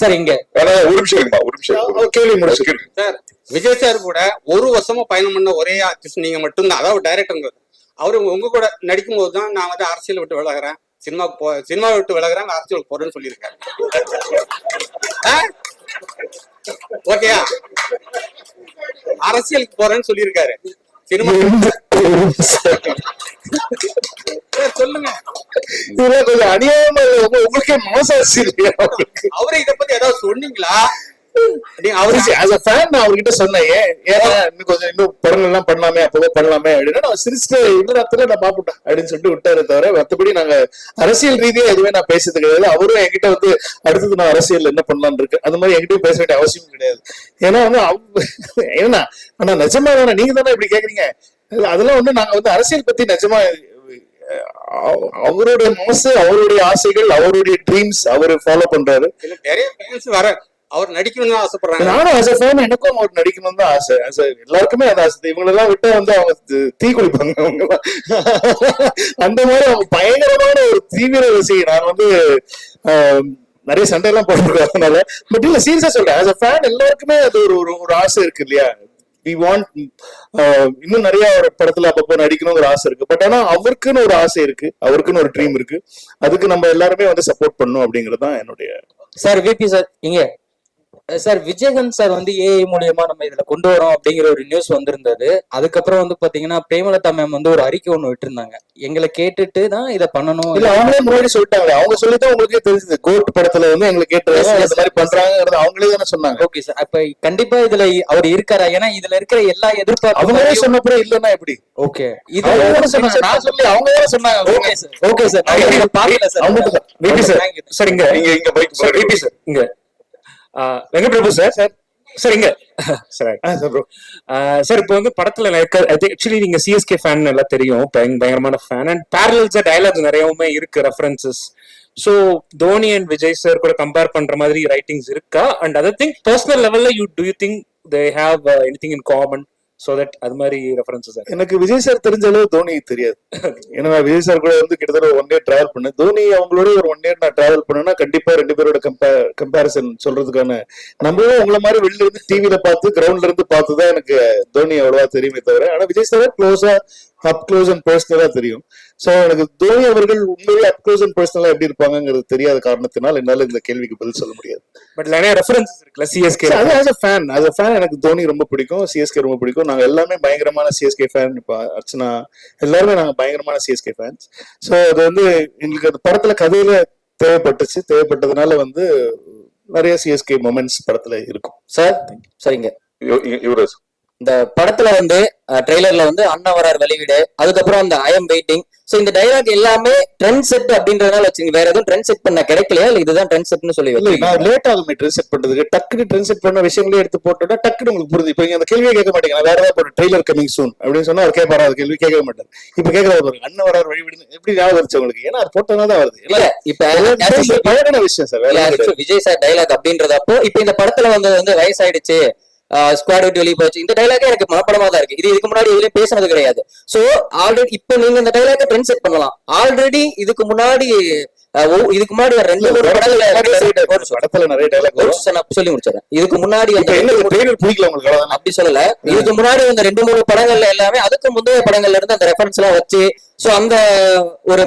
சார் இங்க. ஒரு நிமிஷம் இருக்குமா ஒரு நிமிஷம். கேள்வி முடிச்சு. சார் விஜய் சார் கூட ஒரு வருஷமா பயணம் பண்ண ஒரே ஆர்டிஸ்ட் நீங்க மட்டும்தான். அதாவது டைரக்டருங்க அவரு உங்க கூட நடிக்கும் போது தான் நான் வந்து அரசியல் விட்டு விலகுறேன். சினிமாவுக்கு போ சினிமா விட்டு விலகுறேன் அரசியலுக்கு போறேன்னு சொல்லியிருக்காரு. ஓகேயா அரசியலுக்கு போறேன்னு சொல்லியிருக்காரு. சினிமா சொல்லுங்க. இதெல்லாம் கொஞ்சம் அநியாயமா உங்களுக்கே மனசாட்சி இல்லையா? அவரே இத பத்தி ஏதாவது சொன்னீங்களா? அவர்கிட்ட சொன்னேன் கொஞ்சம் இன்னும் படங்கள் எல்லாம் பண்ணலாமே அப்பவே பண்ணலாமே அப்படின்னா. நான் சிரிச்சுட்டு நான் பாப்புட்டேன் அப்படின்னு சொல்லிட்டு விட்டாரு தவிர மத்தபடி நாங்க அரசியல் ரீதியா எதுவுமே நான் பேசுறது கிடையாது. அவரும் என்கிட்ட வந்து அடுத்தது நான் அரசியல் என்ன பண்ணலாம்னு இருக்கு? அந்த மாதிரி என்கிட்டயும் பேச வேண்டிய அவசியம் கிடையாது. ஏன்னா வந்து அவ- ஏன்னா ஆனா நிஜமா தானே நீங்க தானே இப்படி கேக்குறீங்க? அதெல்லாம் வந்து நாங்க வந்து அரசியல் பத்தி நிஜமா அவருடைய மனசு அவருடைய ஆசைகள் அவருடைய ட்ரீம்ஸ் அவரு ஃபாலோ பண்றாரு. நிறைய ஃபேன்ஸ் வர அவர் நடிக்கணும்னு ஆசைப்படுறாங்க. நானும் a fan எனக்கும் அவர் நடிக்கணும் தான் ஆசை. A- எல்லாருக்குமே அது ஆசை. இவங்களெல்லாம் விட்டா வந்து அவங்க தி- குளிப்பாங்க அவங்க. அந்த மாதிரி அவங்க பயங்கரமான ஒரு தீவிர ரசிகை நான் வந்து நிறைய சண்டை எல்லாம் போட்டிருக்கோம் அதனால. பட் இல்ல சீரியஸா சொல்றேன். As a fan எல்லாருக்குமே அது ஒரு ஒரு ஆசை இருக்கு இல்லையா? வி வாண்ட் uh, இன்னும் நிறைய ஒரு படத்துல அப்பப்போ நடிக்கணுங்கிற ஆசை இருக்கு. பட் ஆனா அவருக்குன்னு ஒரு ஆசை இருக்கு அவருக்குன்னு ஒரு ட்ரீம் இருக்கு. அதுக்கு நம்ம எல்லாருமே வந்து சப்போர்ட் பண்ணணும் அப்படிங்கறதுதான் என்னுடைய சார் விபி சார் இங்க. சார் விஜயகாந்த் சார் வந்து ஏஐ மூலியமா நம்ம இதுல கொண்டு வரோம் அப்படிங்கிற ஒரு நியூஸ் வந்திருந்தது. அதுக்கப்புறம் வந்து பாத்தீங்கன்னா பிரேமலதா மேம் வந்து ஒரு அறிக்கை ஒண்ணு விட்டிருந்தாங்க. எங்களை கேட்டுட்டு தான் இதை பண்ணணும். இல்ல அவங்களே முன்னாடி சொல்லிட்டாங்களே அவங்க சொல்லிதான் உங்களுக்கே தெரிஞ்சது. கோட் படத்துல வந்து Yes, கேட்டு பண்றாங்கிறது அவங்களே தானே சொன்னாங்க. ஓகே சார் அப்ப கண்டிப்பா இதுல அவர் இருக்காரா? ஏன்னா இதுல இருக்கிற எல்லா அவங்களே எதிர்பார்ப்பும் சொன்னப்பறம் இல்லன்னா எப்படி? ஓகே சொன்னாங்க. நான் சொல்லி அவங்க தானே சொன்னாங்க. ஓகே சார் ஓகே சார் இதை பார்க்கல சார் சார் இங்க இங்க பைக் சார் இங்க. ஆ, வெங்கட்பிரபு சார். சார். சார் இங்க. Sir sir, bro. சார் இப்போ வந்து படத்துல ஆக்சுவலி நீங்க சிஎஸ்கே ஃபேன் எல்லாம் தெரியும். பயங்க- பயங்கரமான ஃபேன் அண்ட் பேரலல்ஸா டயலாக்ஸ் நிறையவுமே இருக்கு references so Dhoni and Vijay sir கூட கம்பேர் பண்ற மாதிரி ரைட்டிங்ஸ் இருக்கா? அண்ட் அதர் திங் பர்சனல் லெவல்ல you do you think they have any thing in common so that அது மாதிரி ரெஃபரன்சஸ் எனக்கு விஜய் சார் தெரிஞ்ச அளவு தோனி தெரியாது. ஏன்னா நான் விஜய் சார் கூட வந்து கிட்டத்தட்ட ஒன் இயர் டிராவல் பண்ணேன். தோனி அவங்களோட ஒரு ஒன் இயர் நான் டிராவல் பண்ணேன்னா கண்டிப்பா ரெண்டு பேரோட கம்பேர் கம்பேரிசன் சொல்றதுக்கான நம்மளும் உங்களை மாதிரி வெளில இருந்து டிவியில பார்த்து கிரவுண்ட்ல இருந்து பார்த்து தான் எனக்கு தோனி அவ்வளவா தெரியுமே தவிர ஆனா விஜய் சார் க்ளோஸா அப் க்ளோஸ் அண்ட் பர்சனலா தெரியும். சோ எனக்கு தோனி அவர்கள் உண்மையிலே அப் க்ளோஸ் அண்ட் பர்சனலா எப்படி இருப்பாங்கிறது தெரியாத காரணத்தினால் என்னால இந்த கேள்விக்கு பதில் சொல்ல முடியாது. பட் நிறைய ரெஃபரன்சஸ் இருக்குல்ல சிஎஸ்கே அது as a fan as a fan எனக்கு தோனி ரொம்ப பிடிக்கும் சிஎஸ்கே ரொம்ப பிடிக்கும். நாங்க எல்லாமே பயங்கரமான சிஎஸ்கே ஃபேன் இப்போ அர்ச்சனா எல்லாருமே நாங்க பயங்கரமான சிஎஸ்கே ஃபேன்ஸ் ஸோ அது வந்து எங்களுக்கு அந்த படத்துல கதையில தேவைப்பட்டுச்சு. தேவைப்பட்டதுனால வந்து நிறைய சிஎஸ்கே மொமெண்ட்ஸ் படத்துல இருக்கும். சார் சரிங்க யுவராஜ் இந்த படத்துல வந்து ட்ரெய்லர்ல வந்து அண்ணா வரார் வெளிவிடு அதுக்கப்புறம் அந்த ஐ எம் வெயிட்டிங் சோ இந்த டைலாக் எல்லாமே ட்ரெண்ட் செட் அப்படின்றதுனால வச்சுங்க வேற எதுவும் ட்ரெண்ட் செட் பண்ண கிடைக்கலையா? இல்ல இதுதான் ட்ரெண்ட் செட்னு சொல்லி? நான் லேட் ஆகுமே ட்ரெஸ் செட் பண்றதுக்கு. டக்குனு ட்ரெஸ் செட் பண்ண விஷயங்களே எடுத்து போட்டோம்னா டக்குனு உங்களுக்கு புரியுது. இப்போ நீங்க அந்த கேள்வியே கேட்க மாட்டீங்க. வேற ஏதாவது போட்டு ட்ரெய்லர் கமிங் சூன் அப்படின்னு சொன்னா அவர் கேட்பாரா அது கேள்வி கேட்கவே மாட்டார். இப்ப கேட்கறது பாருங்க. அண்ணன் வரார் வழி விடுங்க எப்படி ஞாபகம் வந்துச்சு உங்களுக்கு? ஏன்னா அது போட்டோம்னா தான் வருது. இல்ல இப்ப விஷயம் சார். விஜய் சார் டைலாக் அப்படின்றதப்போ இப்ப இந்த படத்துல வந்து வந்து வயசாயிடுச்சு. ஸ்குவாட் விட்டு வெளியே போச்சு. இந்த டைலாக் எனக்கு மனப்படமா தான் இருக்கு. இது இதுக்கு முன்னாடி எதுலயும் பேசுனது கிடையாது. சோ ஆல்ரெடி இப்ப நீங்க இந்த டைலாக ட்ரெண்ட் செட் பண்ணலாம். ஆல்ரெடி இதுக்கு முன்னாடி இதுக்கு முன்னாடி ரெண்டு மூணு நிமிஷம். படத்துல நிறைய டைலாக் நான் சொல்லி முடிச்சிடறேன். இதுக்கு முன்னாடி? அப்படி சொல்லல. இதுக்கு முன்னாடி அந்த ரெண்டு மூணு படங்கள்ல எல்லாமே அதுக்கு முந்தைய படங்கள்ல இருந்து அந்த ரெஃபரன்ஸ் எல்லாம் வச்சு சோ அந்த ஒரு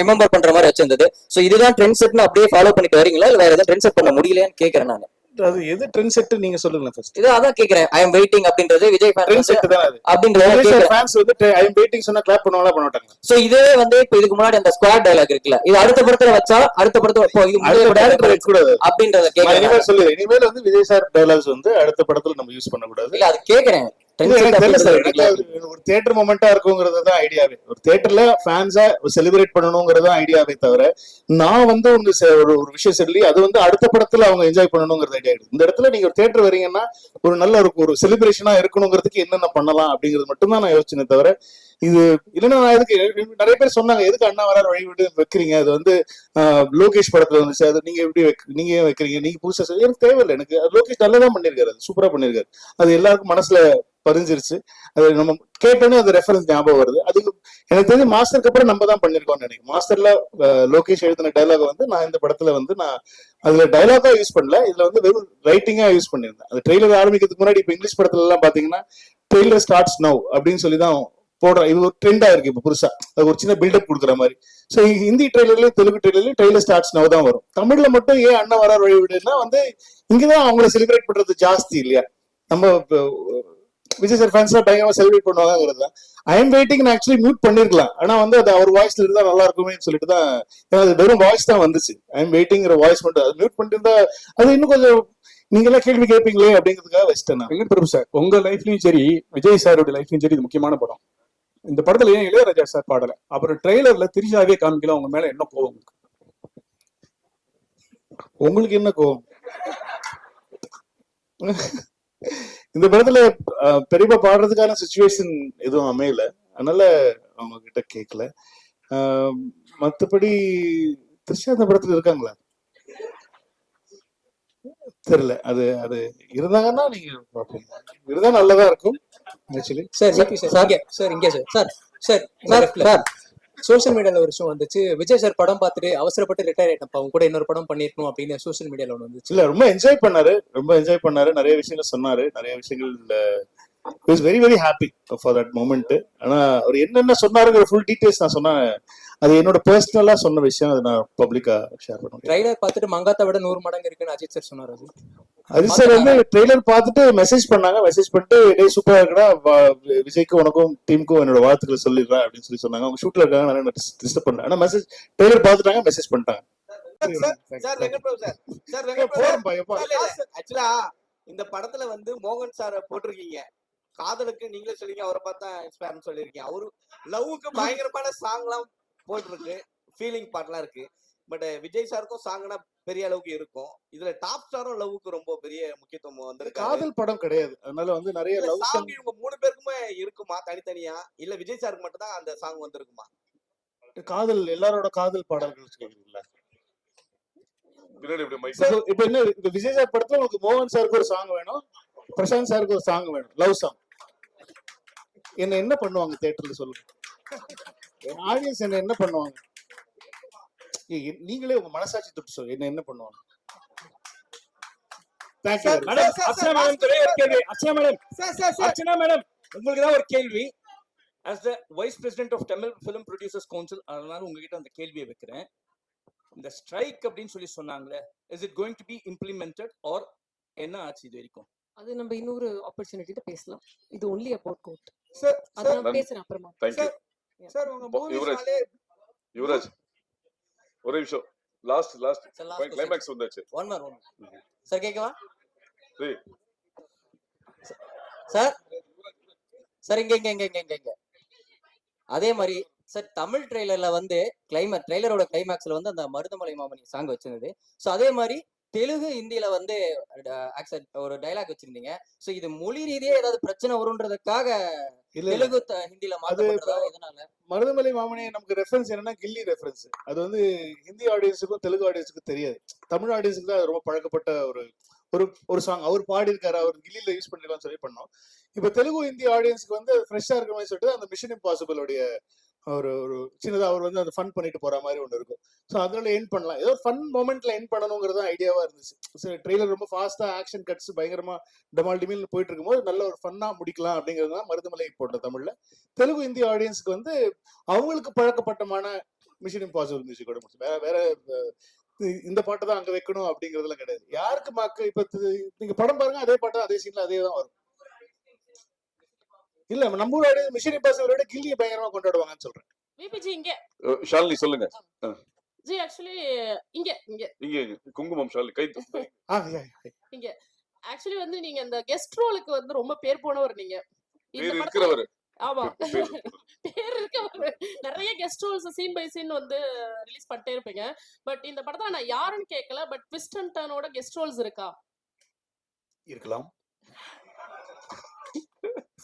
ரிமெம்பர் பண்ற மாதிரி வச்சிருந்தது. சோ இதுதான் ட்ரெண்ட் செட்னு அப்படியே ஃபாலோ பண்ணிட்டு வரீங்களா? இல்ல வேற ஏதாவது ட்ரெண்ட் செட் பண்ண முடியலையான்னு கேக்குறேன் நான். அது எது ட்ரெண்ட் செட் நீங்க சொல்லுங்க ஃபர்ஸ்ட் இது அதான் கேக்குறேன். ஐ எம் வெயிட்டிங் அப்படின்றது விஜய் ட்ரெண்ட் ஃபேன்ஸ் செட் தான் அது? அப்படின்றத விஜய் கேக்குறேன். ஃபேன்ஸ் வந்து ஐ எம் வெயிட்டிங் சொன்னா கிளாப் பண்ணுவாங்களா பண்ண மாட்டாங்க சோ இதே வந்து இப்ப இதுக்கு முன்னாடி அந்த ஸ்குவாட் டயலாக் இருக்குல்ல. இது அடுத்த படத்துல வச்சா அடுத்த படத்துல இப்போ இது டேரக்டர் படத்துல வைக்க கூடாது அப்படின்றத கேக்குறேன் இனிமேல் சொல்லு இனிமேல் வந்து விஜய் சார் டைலாக்ஸ் வந்து அடுத்த படத்துல நம்ம யூஸ் பண்ணக்கூடாது. இல்ல அது கேக்குறேன். ஒரு தியேட்டர் மொமெண்டா இருக்குங்கிறது தான் ஐடியாவே ஒரு தியேட்டர்ல ஃபேன்ஸா செலிப்ரேட் பண்ணணுங்கிறது தான் ஐடியாவே தவிர நான் வந்து ஒரு ஒரு விஷயம் சொல்லி அது வந்து அடுத்த படத்துல அவங்க என்ஜாய் பண்ணணுங்கிறது ஐடியா இந்த இடத்துல நீங்க ஒரு தியேட்டர் வரீங்கன்னா ஒரு நல்ல ஒரு ஒரு செலிப்ரேஷனா இருக்கணுங்கிறதுக்கு என்னென்ன பண்ணலாம் அப்படிங்கிறது மட்டும்தான் நான் யோசிச்சேனே தவிர இது இல்லைன்னா நான் எதுக்கு நிறைய பேர் சொன்னாங்க எதுக்கு அண்ணா வரார் வழி விட்டு வைக்கிறீங்க? அது வந்து ஆஹ், லோகேஷ் படத்துல வந்துச்சு. அது நீங்க எப்படி நீங்க ஏன் வைக்கிறீங்க? நீங்க புதுசா எனக்கு தேவையில்லை. எனக்கு லோகேஷ் நல்லா தான் பண்ணிருக்காரு. சூப்பரா பண்ணிருக்காரு. அது எல்லாருக்கும் மனசுல பதிஞ்சிருச்சு அது நம்ம கேட்டோன்னே அந்த ரெஃபரன்ஸ் ஞாபகம் வருது. அதுக்கு எனக்கு தெரிஞ்சு மாஸ்டருக்கு அப்புறம் நம்ம தான் பண்ணிருக்கோம்னு நினைக்கிறேன். மாஸ்டர்ல லோகேஷ் எழுதின டைலாக் வந்து நான் இந்த படத்துல வந்து நான் அதுல டைலாகா யூஸ் பண்ணல. இதுல வந்து வெறும் ரைட்டிங்கா யூஸ் பண்ணியிருந்தேன். அது ட்ரெய்லர் ஆரம்பிக்கிறதுக்கு முன்னாடி இப்ப இங்கிலீஷ் படத்துல எல்லாம் பாத்தீங்கன்னா ட்ரெய்லர் ஸ்டார்ட்ஸ் நவ் அப்படின்னு சொல்லி தான் போடுற இது ஒரு ட்ரெண்டா இருக்கு இப்ப புதுசா. அது ஒரு சின்ன பில்டப் கொடுக்குற மாதிரி. சோ ஹிந்தி ட்ரெய்லர்லயும் தெலுங்கு ட்ரெய்லர்லயும் ட்ரெய்லர் ஸ்டார்ட்ஸ் நவ் தான் வரும். தமிழ்ல மட்டும் ஏன் அண்ணன் வரார் வழி விடுன்னா வந்து இங்கதான் அவங்கள செலிப்ரேட் பண்றது ஜாஸ்தி இல்லையா? நம்ம விஜய் சார் ஃபேன்ஸ் பயங்கரமா செலிப்ரேட் பண்ணுவாங்கிறது தான் I am waiting actually mute பண்ணிருக்கலாம். ஆனா வந்து அது அவர் வாய்ஸ்ல இருந்தா நல்லா இருக்குமே சொல்லிட்டு தான் அது வெறும் வாய்ஸ் தான் வந்துச்சு. ஐ எம் வெயிட்டிங்கிற வாய்ஸ் மட்டும் அது மியூட் பண்ணிட்டு இருந்தா அது இன்னும் கொஞ்சம் நீங்க எல்லாம் கேள்வி கேட்பீங்களே அப்படிங்கிறதுக்காக வச்சிட்டேன் வெங்கட் பிரபு சார் உங்க லைஃப்லயும் சரி விஜய் சாரோட லைஃப்லயும் சரி இது முக்கியமான படம். இந்த படத்துல ஏன் இளையராஜா சார் பாடல? அப்புறம் ட்ரெய்லர்ல திரிஷாவே காமிக்கல உங்க மேல என்ன கோவம்? உங்களுக்கு என்ன கோவம்? இந்த படத்துல பெரியப்பா பாடுறதுக்கான சுச்சுவேஷன் எதுவும் அமையல அதனால அவங்க கிட்ட கேட்கல அஹ், மத்தபடி த்ரிஷா இந்த படத்துல இருக்காங்களா தெரியல அது அது இருந்தாங்கன்னா நீங்க பார்ப்பீங்க இருந்தா நல்லதா இருக்கும் ஆக்சுவலி சார் சார் சார் இங்கே sir sir sir sir social மீடியால ஒரு விஷயம் வந்துச்சு. விஜய் சார் படம் பார்த்துட்டு அவசரப்பட்டு ரிட்டையர் ஆயிட்டப்பா அவங்க கூட இன்னொரு படம் பண்ணிருக்கணும் அப்படின்னு சோசியல் மீடியால ஒன்று வந்துச்சு. இல்ல ரொம்ப என்ஜாய் பண்ணாரு. ரொம்ப என்ஜாய் பண்ணாரு. நிறைய விஷயங்கள் சொன்னாரு. நிறைய விஷயங்கள் is very very happy for that moment ஆனா அவர் என்னென்ன சொன்னாருங்கிற ஃபுல் டீடைல்ஸ் நான் சொன்னேன் அது என்னோட பர்சனலா சொன்ன விஷயம் அதை நான் பப்ளிக்கா ஷேர் பண்ண முடியும். ட்ரைலர் பார்த்துட்டு மங்காத்தை விட நூறு மடங்கு இருக்குன்னு அஜித் சார் சொன்னார் அது சார் வந்து ட்ரெய்லர் பார்த்துட்டு மெசேஜ் பண்ணாங்க. மெசேஜ் பண்ணிட்டு டே சூப்பரா இருக்குடா. விஜய்க்கும் உனக்கும் டீமுக்கும் என்னோட வாழ்த்துக்களை சொல்லிடுறேன் அப்படின்னு சொல்லி சொன்னாங்க. அவங்க ஷூட்ல இருக்காங்க. நான் டிஸ்டர்ப் பண்ணேன் ஆனா மெசேஜ் ட்ரெய்லர் பார்த்துட்டாங்க மெசேஜ் பண்ணிட்டாங்க. Sir Venkat Prabhu sir sir ஏய், போதும்பா, எப்பா. ஆக்சுவலா இந்த படத்துல வந்து மோகன் சார போட்டிருக்கீங்க. காதலுக்கு நீங்களே சொல்லிங்க அவரை பார்த்தா இன்ஸ்பயர்னு சொல்லியிருக்கீங்க. அவரு லவ்வுக்கு பயங்கரமான சாங்லாம் போட்டிருக்கு. ஃபீலிங் பாட்லாம் இருக்கு. பட் விஜய் சாருக்கும் சாங்னா பெரிய அளவுக்கு இருக்கும். இதுல டாப் ஸ்டாரும் லவ்வுக்கு ரொம்ப பெரிய முக்கியத்துவம் வந்திருக்கு காதல் படம் கிடையாது. அதனால வந்து நிறைய லவ் சாங் இவங்க மூணு பேருக்குமே இருக்குமா தனித்தனியா? இல்ல விஜய் சாருக்கு மட்டும் தான் அந்த சாங் வந்திருக்குமா? காதல் எல்லாரோட காதல் பாடல்கள் கேக்குறீங்களா இப்ப என்ன இப்ப விஜய் சார் படத்துல உங்களுக்கு மோகன் சாருக்கு ஒரு சாங் வேணும் பிரசாந்த் சாருக்கு ஒரு சாங் வேணும். லவ் சாங் என்ன என்ன பண்ணுவாங்க தியேட்டர்ல சொல்லுங்க. ஆடியன்ஸ் என்ன என்ன பண்ணுவாங்க? நீங்களே உங்க மனசாட்சி தொட்டு சொல்லுங்க என்ன என்ன பண்ணுவாங்க? அர்ச்சனா மேடம் ஒரே ஒரு கேள்வி அர்ச்சனா மேடம் அர்ச்சனா மேடம் உங்களுக்கு தான் ஒரு கேள்வி. As the vice president of Tamil film producers council அதனால உங்ககிட்ட அந்த கேள்வியை வைக்கிறேன். இந்த ஸ்ட்ரைக் அப்படின்னு சொல்லி சொன்னாங்களே is it going to be implemented or என்ன ஆச்சு இது வரைக்கும்? அது நம்ம இன்னொரு ஆப்பர்ச்சுனிட்டில பேசலாம். இது ஒன்லி அபவுட் கோர்ட் சார் பேசுறேன் அப்புறமா. தேங்க்யூ சார் உங்க யுவராஜ். மூவிஸ்னாலே யுவராஜ் ஒரே நிமிஷம். Last last Sir, last question. Climax வந்தாச்சு. ஒன் மார் ஒன் சார் கேட்கவா டேய், சார் சார் இங்க இங்க இங்க இங்க இங்க இங்க. அதே மாதிரி சார் தமிழ் ட்ரெய்லர்ல வந்து கிளைமேக் ட்ரெய்லரோட கிளைமேக்ஸ்ல வந்து அந்த மருதமலை மாமணி சாங் வச்சிருந்தது. ஸோ அதே மாதிரி தெலுங்கு ஹிந்தியில வந்து accent ஒரு டைலாக் வச்சிருந்தீங்க. ஸோ இது மொழி ரீதியா ஏதாவது பிரச்சனை வரும்ன்றதுக்காக. தெலுங்கு த- ஹிந்தியில மாத்தப்படுறதா இதனால மருதமலை மாமனி நமக்கு ரெஃபரன்ஸ் என்னன்னா கில்லி ரெஃபரன்ஸ் அது வந்து ஹிந்தி ஆடியன்ஸுக்கும் தெலுங்கு ஆடியன்ஸுக்கும் தெரியாது. தமிழ் ஆடியன்ஸுக்கு தான் ரொம்ப பழக்கப்பட்ட ஒரு ஒரு ஒரு சாங் அவர் பாடியிருக்காரு அவர் கில்லியில யூஸ் பண்ணிருக்கான்னு சொல்லி பண்ணோம். இப்போ தெலுங்கு ஹிந்தி ஆடியன்ஸ்க்கு வந்து ஃப்ரெஷ்ஷா இருக்கிற மாதிரி சொல்லிட்டு அந்த மிஷன் இம்பாசிபிள் உடைய ஒரு ஒரு சின்னதாக அவர் வந்து அதை ஃபன் பண்ணிட்டு போற மாதிரி ஒன்று இருக்கும். ஸோ அதனால என் பண்ணலாம். ஏதோ ஃபன் மூமெண்ட்ல என் பண்ணணுங்கிறது தான் ஐடியாவா இருந்துச்சு. சரி ட்ரெய்லர் ரொம்ப ஃபாஸ்டா ஆக்ஷன் கட்ஸ் பயங்கரமா டமால் டிமில் போயிட்டு இருக்கும்போது நல்ல ஒரு ஃபன்னா முடிக்கலாம் அப்படிங்கிறது தான் மருதமலை போட்ட தமிழ்ல. தெலுங்கு இந்திய ஆடியன்ஸ்க்கு வந்து அவங்களுக்கு பழக்கப்பட்டமான மிஷன் இம்பாசிபிள் மியூசிக்கோட முடிச்சு. வேற வேற இந்த பாட்டை தான் அங்க வைக்கணும் அப்படிங்கறதுலாம் கிடையாது. யாருக்கு மாக்கு இப்ப நீங்க படம் பாருங்க அதே பாட்டு அதே சீன்ல அதே தான் வரும். இல்ல நம்ம ஊரோட மிஷன் இம்பாசிபிளோட கில்லியை பயங்கரமா கொண்டாடுவாங்கன்னு சொல்றேன். விபிஜி இங்க. ஷாலினி சொல்லுங்க. ஜி ஆக்சுவலி இங்க இங்க. இங்க. குங்குமம் ஷாலினி. கை. இங்க. ஆக்சுவலி வந்து நீங்க இந்த கெஸ்ட் ரோலுக்கு வந்து ரொம்ப பேர் போனவர் நீங்க. இந்த பேர் இருக்கிறவர். ஆமா. பேர் பேர் இருக்கவர் நிறைய guest roles scene by scene வந்து ரிலீஸ் பண்ணிட்டே இருப்பீங்க. பட் இந்த படத்துல நான் யாருன்னு கேட்கல பட் ட்விஸ்ட் அண்ட் டர்னோட கெஸ்ட் ரோல்ஸ் இருக்கா? இருக்கலாம்.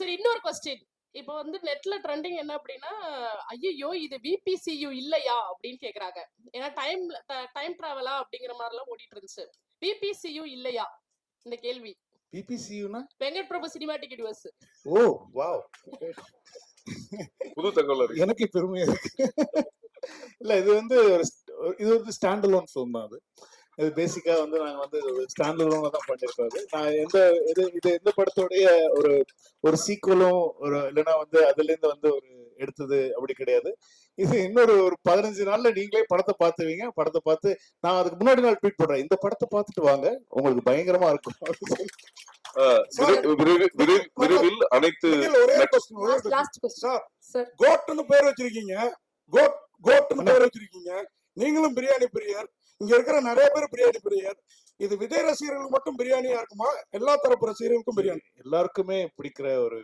சரி இன்னொரு கொஸ்டின் இப்போ வந்து நெட்ல ட்ரெண்டிங் என்ன அப்படின்னா ஐயோ இது விபிசியு இல்லையா? அப்படின்னு கேக்குறாங்க. ஏன்னா டைம் டைம் டிராவலா அப்படிங்கிற மாதிரிலாம் ஓடிட்டு இருந்துச்சு. விபிசியு இல்லையா? இந்த கேள்வி. பிபிசியூனா Venkat Prabhu cinematic universe oh wow. புது தகவல். எனக்கு பெருமையா இருக்கு. இல்ல இது வந்து இது வந்து ஸ்டாண்ட் அலோன் ஃபிலிம் தான் அது. இது பேசிக்கா வந்து நாங்க வந்து ஸ்டாண்ட் அலோன் தான் பண்ணிருக்கோம். அது நான் எந்த இது இது எந்த படத்தோடைய ஒரு ஒரு சீக்குவலும் ஒரு இல்லைன்னா வந்து அதுல இருந்து வந்து ஒரு எடுத்தது அப்படி கிடையாது. இது இன்னொரு ஒரு பதினஞ்சு நாள்ல நீங்களே படத்தை பார்த்துவீங்க படத்தை பார்த்து நான் அதுக்கு முன்னாடி நாள் ட்வீட் பண்றேன் இந்த படத்தை பார்த்துட்டு வாங்க. உங்களுக்கு பயங்கரமா இருக்கும். விரைவில் அனைத்து கோட்னு பேர் வச்சிருக்கீங்க. கோட் கோட்னு பேர் வச்சிருக்கீங்க. நீங்களும் பிரியாணி பிரியர். இங்க இருக்கிற நிறைய பேர் பிரியாணி பிரியர். இது விஜய் ரசிகர்களுக்கு மட்டும் பிரியாணியா இருக்குமா? எல்லா தரப்பு ரசிகர்களுக்கும் பிரியாணி. எல்லாருக்குமே பிடிக்கிற ஒரு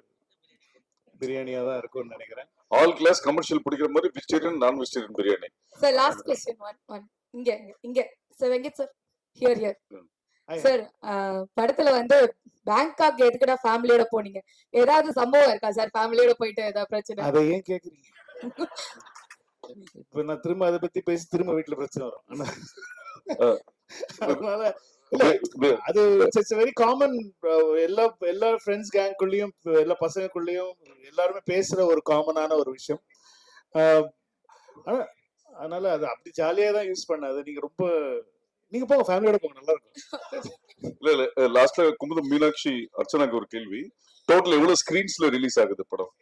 பிரியாணியா தான் இருக்கும்னு நினைக்கிறேன். ஆல் கிளாஸ் கமர்ஷியல் பிடிக்கிற மாதிரி வெஜிடேரியன் நான் vegetarian biryani. Sir last question one one இங்க இங்க, sir Venkat sir here here. Sir படத்துல வந்து பேங்காக் எதுக்குடா ஃபேமிலியோட போனீங்க? ஏதாவது சம்பவம் இருக்கா சார் ஃபேமிலியோட போயிட்டு ஏதாவது பிரச்சனை? அதை ஏன் கேக்குறீங்க? இப்ப நான் திரும்ப அதை பத்தி பேசி திரும்ப வீட்டுல பிரச்சனை வரும். அதனால அது இட்ஸ் வெரி காமன் எல்லா எல்லா ஃப்ரெண்ட்ஸ் கேங்குள்ளேயும் எல்லா பசங்களுக்குள்ளேயும் எல்லாருமே பேசுற ஒரு காமனான ஒரு விஷயம். ஆனா அதனால அது அப்படி ஜாலியா தான் யூஸ் பண்ணாது. நீங்க ரொம்ப நீங்க போங்க ஃபேமிலியோட போங்க நல்லா இருக்கும். இல்ல இல்ல லாஸ்ட்ல குமுதம் மீனாட்சி அர்ச்சனாக்கு ஒரு கேள்வி. டோட்டல் எவ்வளவு ஸ்கிரீன்ஸ்ல ரிலீஸ் ஆகுது படம்?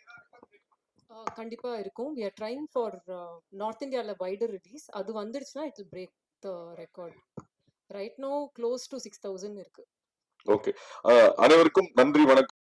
கண்டிப்பா இருக்கும். We are trying for north இந்தியால வைடர் ரிலீஸ் அது வந்துடுச்சுன்னா it break the record right no close to six thousand இருக்கு. ஓகே அனைவருக்கும் நன்றி வணக்கம்.